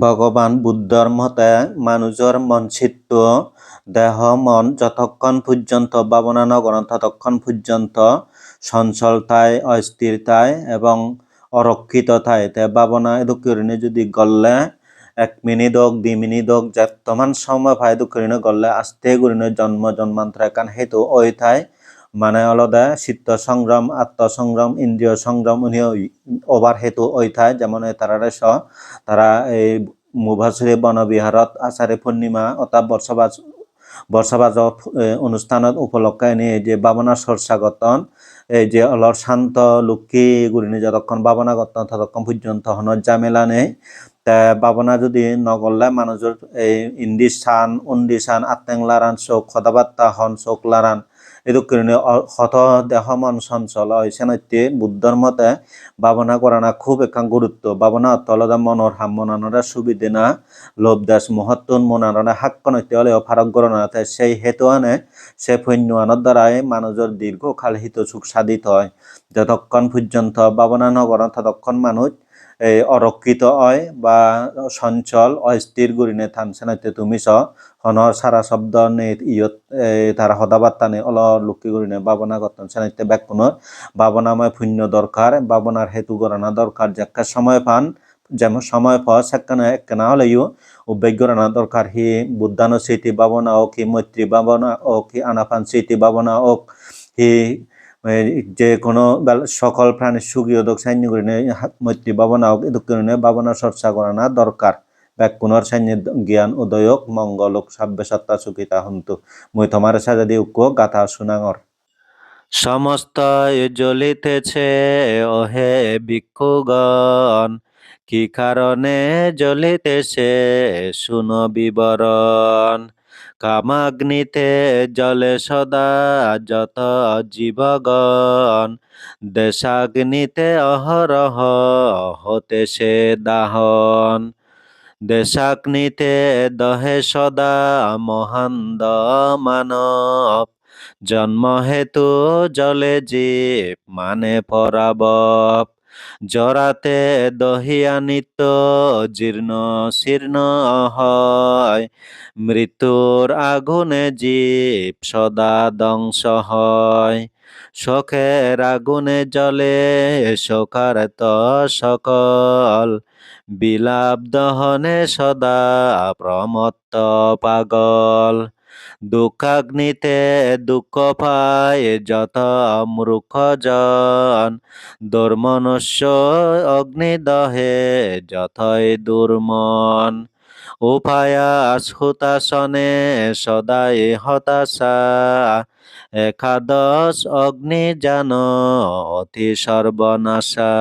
ভগবান বুদ্ধর মতে মানুষের মনচিত্ত দেহ মন যতক্ষণ পর্যন্ত ভাবনা নগরণ ততক্ষণ পর্যন্ত চঞ্চলতায় অস্থিরতায় এবং অরক্ষিততায় তে ভাবনা এদুকরিনে যদি গল্লে এক মিনিট হোক দুই মিনিট হোক যতমান সময় পায় এদুকরিনে গল্লে আস্তে করিনে জন্ম জন্মান্তর একান হেতু ওই ঠাই মানে অলদে চিত্ত সংগ্রাম আত্মসংগ্রাম ইন্দ্রিয় সংগ্রাম উনি ওভার হেতু ওই ঠাই, যেমন তারারে স তারা এই মুভাশ্রী বনবিহারত আচারে পূর্ণিমা অর্থাৎ বর্ষবাস বর্ষবাজ অনুষ্ঠানত উপলক্ষে এই যে ভাবনা সরসাগতন এই যে অলর শান্ত লক্ষ্মী গুরিনি যতক্ষণ ভাবনা গতন ততক্ষণ পর্যন্ত হন জামেলা নেই। তা ভাবনা যদি নগরলে মানুষের এই ইন্দি সান উন্দি সান আত্মেং লারান চোখ কথাবার্তা হন চোখ লারান হত দেহ মন চঞ্চল সেনত্যে বুদ্ধর মতে ভাবনা করানা খুব একান গুরুত্ব ভাবনা অতলদা মনর হাম মনানরা সুবিধে না লোভ দাস মহত্তন মনানরা হাক্কনত্যে হলেও ফারক গণনাতে সেই হেতু আনে সে ফৈন্যানোর দ্বারাই মানুষের দীর্ঘকাল হিত সুখ সাধিত হয়। যতক্ষণ পর্যন্ত ভাবনা নগরণ ততক্ষণ মানুষ অরক্ষিত হয় বা সঞ্চল অস্থির গুরিনে থানসেনাইতে তুমি স হনর সারা শব্দ নে ইয়ত তারা হদাবার্তা নে অল লুকি গুরিনে ভাবনা গতন সেনাইতে ব্যাকুণর ভাবনাময় পুণ্য দরকার ভাবনার হেতু গণনা দরকার যাক্কা সময় পান যেমন সময় পাওয়া সেখানে একখানা হলেও রানা দরকার হি বুদ্ধানো স্মৃতি ভাবনা হোক হি মৈত্রী ভাবনা হোক হি আনাপান স্মৃতি ভাবনা হোক হি যে কোনো সকল প্রাণীর সুখী উদক সৈন্য করে মৈত্রী ভাবনা হোক করে ভাবনা চর্চা করানা দরকার। ব্যাকুণর সৈন্য জ্ঞান উদয়ক মঙ্গলক সাব্য সত্তা সুখিতা হন্তু। মই তোমার সাজা দিয়ে উক্ক গাথা শুনাঙর সমস্ত জ্বলিতেছে, ওহে ভিক্ষুগণ, কি কারণে জ্বলিতেছে, শুনো বিবরণ। কামাগ্নিতে জলে সদা যত জীবগণ। দেশাগ্নিতে অহরহ হতে সে দাহন। দেশাগ্নিতে দহে সদা মহান্দ মানব জন্ম হেতু জলে জীব মানে পরাবপ জরাতে দহিয়া নিত্য জীর্ণ শীর্ণ হয়। মৃত্যুর আগুনে জীব সদা ধ্বংস হয়। শখের আগুনে জলে শোকারত সকল বিলাপ দহনে সদা প্রমত্ত পাগল। দুঃখাগ্নিতে দুঃখ পায় যত মূর্খজন দুর্মনুষ্য অগ্নিদহে যথই দুর্মন। উপায়াস হুতাসনে সদাই হতাশা। একাদশ অগ্নি জান অতি সর্বনাশা।